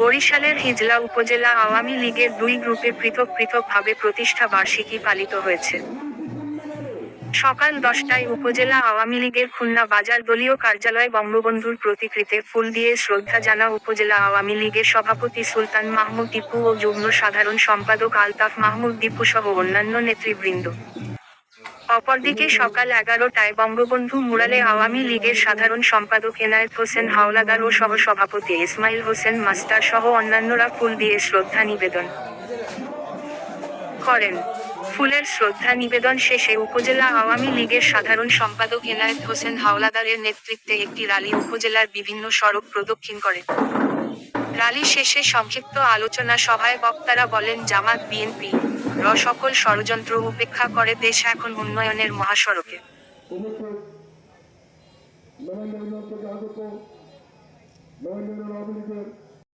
বরিশালের হিজলা উপজেলা আওয়ামী লীগের দুই গ্রুপে পৃথক পৃথকভাবে প্রতিষ্ঠা বার্ষিকী পালিত হয়েছে। সকাল দশটায় উপজেলা আওয়ামী লীগের খুলনা বাজার দলীয় কার্যালয়ে বঙ্গবন্ধুর প্রতিকৃতে ফুল দিয়ে শ্রদ্ধা জানা উপজেলা আওয়ামী লীগের সভাপতি সুলতান মাহমুদ টিপু ও যুগ্ম সাধারণ সম্পাদক আলতাফ মাহমুদ দীপু সহ অন্যান্য নেতৃবৃন্দ। অপরদিকে সকাল এগারোটায় বঙ্গবন্ধু মুরালে আওয়ামী লীগের সাধারণ সম্পাদক এনায়েত হোসেন, হাওলাদার ও সহ সভাপতি ইসমাইল হোসেন, মাস্টার সহ অন্যান্যরা ফুল দিয়ে শ্রদ্ধা নিবেদন করেন। ফুলের শ্রদ্ধা নিবেদন শেষে উপজেলা আওয়ামী লীগের সাধারণ সম্পাদক এনায়েত হোসেন, হাওলাদারের নেতৃত্বে একটি রালি উপজেলার বিভিন্ন সড়ক প্রদক্ষিণ করে রালি শেষে সংক্ষিপ্ত আলোচনা সভায় বক্তারা বলেন, জামাত, বিএনপি, র সকল ষড়যন্ত্র উপেক্ষা করে দেশ এখন উন্নয়নের মহাসড়কে।